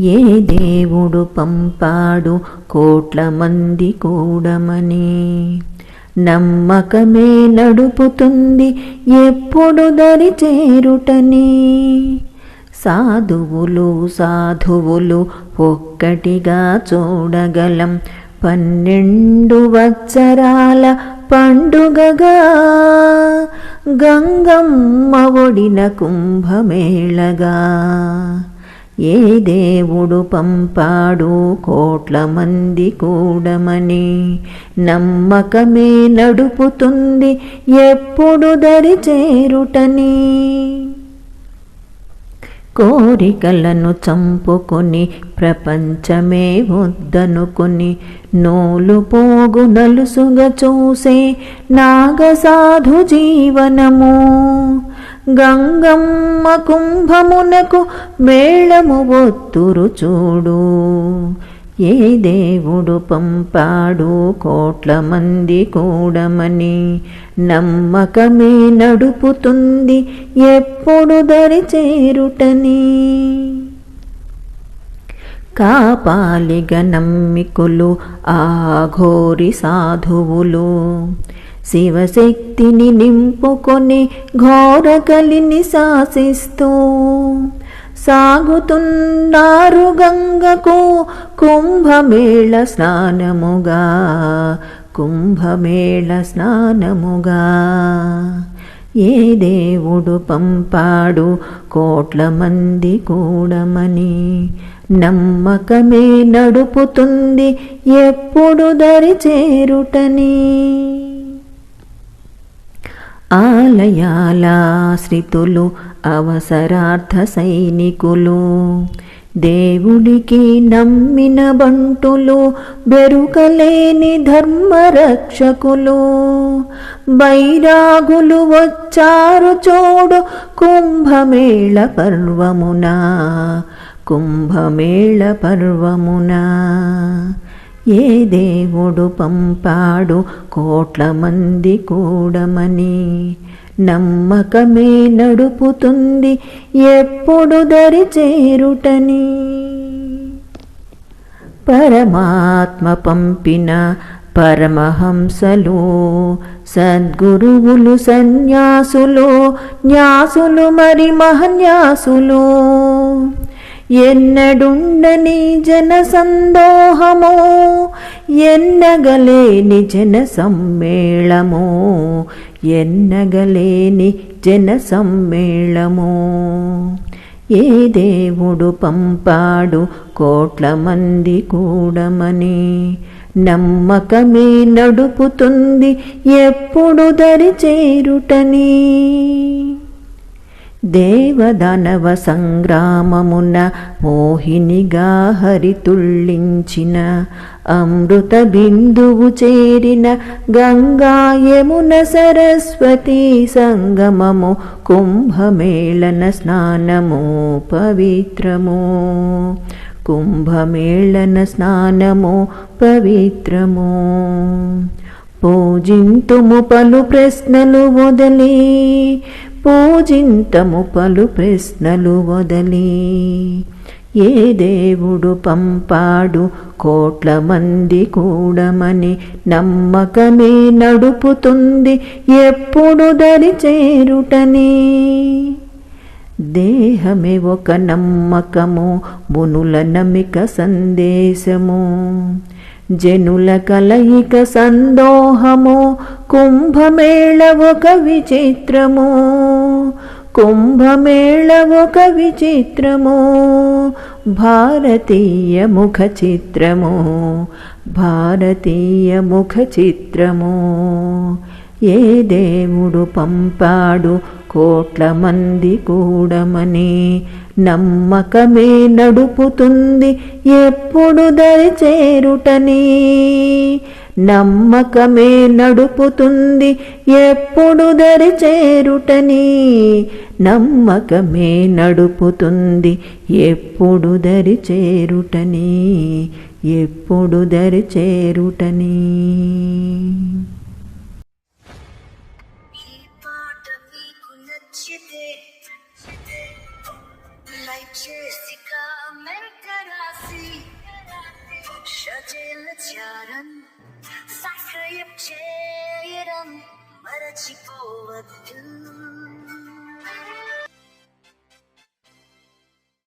ఏ దేవుడు పంపాడు కోట్ల మంది కూడమని? నమ్మకమే నడుపుతుంది ఎప్పుడు దరి చేరుటని? సాధువులు సాధువులు ఒక్కటిగా చూడగలం పన్నెండు వత్సరాల పండుగగా గంగమ్మ ఒడిన కుంభమేళగా. ఏ దేవుడు పంపాడు కోట్ల మంది కూడమని నమ్మకమే నడుపుతుంది ఎప్పుడు దరి చేరుటని. కోరికలను చంపుకొని ప్రపంచమే వద్దనుకొని నోలు పోగు నలుసుగా చూసే నాగసాధు జీవనము. గంగమ్మ కుంభమునకు మేళము ఒత్తురు చూడు. ఏ దేవుడు పంపాడు కోట్ల మంది కూడమని. నమ్మకమే నడుపుతుంది ఎప్పుడు దరి చేరుటని. కాపాలిగ నమ్మికులు ఆఘోరి సాధువులు. శివశక్తిని నింపుకొని ఘోర కలిని శాసిస్తూ సాగుతున్నారు గంగకు కుంభమేళ స్నానముగా కుంభమేళ స్నానముగా. ఏ దేవుడు పంపాడు కోట్ల మంది కూడమని నమ్మకమే నడుపుతుంది ఎప్పుడు దరి చేరుటని. ఆలయాలాశ్రితులు అవసరార్థ సైనికులు దేవుడికి నమ్మిన బంటులు బెరుకలేని ధర్మరక్షకులు. బైరాగులు వచ్చారు చూడు కుంభమేళ పర్వమునా కుంభమేళ పర్వమునా. ఏ దేవుడు పంపాడు కోట్ల మంది కూడమని. నమ్మకమే నడుపుతుంది ఎప్పుడు దరి చేరుటని. పరమాత్మ పంపిన పరమహంసలు సద్గురువులు సన్యాసులు న్యాసులు మరి మహన్యాసులు. ఎన్నడుండని జన సందోహమో ఎన్నగలేని జన సమ్మేళమో ఎన్నగలేని జన సమ్మేళమో ఏ దేవుడు పంపాడు కోట్ల మంది కూడమని నమ్మకమే నడుపుతుంది ఎప్పుడు దరి చేరుటని. దేవదనవ సంగ్రామమున మోహినిగా హరితుళ్ళించిన అమృత బిందువు చేరిన గంగా యమున సరస్వతి సంగమము కుంభమేళన స్నానము పవిత్రము. కుంభమేళన స్నానము పవిత్రము. పూజింతుము పలు ప్రశ్నలు వదలి పూజింతము పలు ప్రశ్నలు వదలి. ఏ దేవుడు పంపాడు కోట్ల మంది కూడమని నమ్మకమే నడుపుతుంది ఎప్పుడు దరి చేరుటని. దేహమే ఒక నమ్మకము మునుల నమిక సందేశము. జనుల కలయిక సందోహము కుంభమేళ ఒక విచిత్రము. కుంభమేళ ఒక విచిత్రము భారతీయ ముఖ చిత్రము భారతీయ ముఖ చిత్రము ఏ దేవుడు పంపాడు కోట్ల మంది కూడమని నమ్మకమే నడుపుతుంది ఎప్పుడు దరి చేరుటని నమ్మకమే నడుపుతుంది ఎప్పుడు దరి చేరుటని నమ్మకమే నడుపుతుంది ఎప్పుడు దరి చేరుటని ఎప్పుడు దరి చేరుటని చేసి త్యారం సక్రియం చేయడం మరచిపోవద్దు.